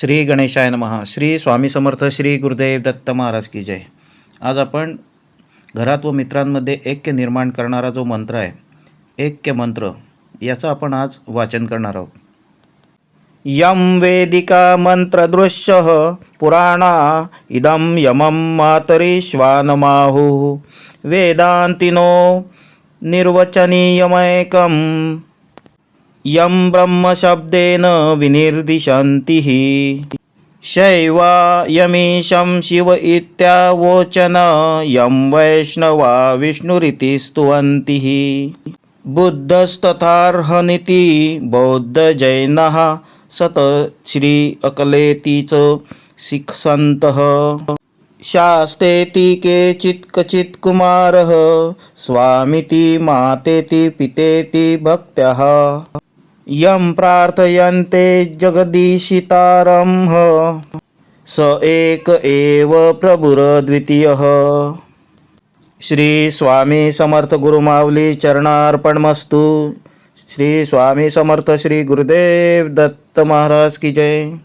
श्री गणेशाय नमः. श्री स्वामी समर्थ श्री गुरुदेव दत्त महाराज की जय. आज आपण घरात व मित्रांमध्ये ऐक्य निर्माण करणारा जो मंत्र आहे ऐक्य मंत्र याचं आपण आज वाचन करणार आहोत. यम वेदिका मंत्रदृश्य पुराणा इदं यमं मातरीश्वानमाहुः वेदान्तिनो निर्वचनीयमैकम् यं ब्रह्मशब्देन विनिर्दिशन्तिः। शैवा यमीशं शिव इत्यावोचन यं वैष्णवा विष्णुरिति स्तुवन्तिः। बुद्धस्तथार्हनिति बौद्धजैनः सत श्री अकलेति च सिक्सन्तः शास्तेति केचित् क्वचित् कुमारः स्वामिति मातेति पितेति भक्त्यः यं प्रार्थयन्ते जगदीशितारंह स एक एव प्रभुरद्वितीयः। श्री स्वामी समर्थ गुरुमावली चरणार्पणमस्तु। श्री स्वामी समर्थ श्री गुरुदेव दत्त महाराज की जय।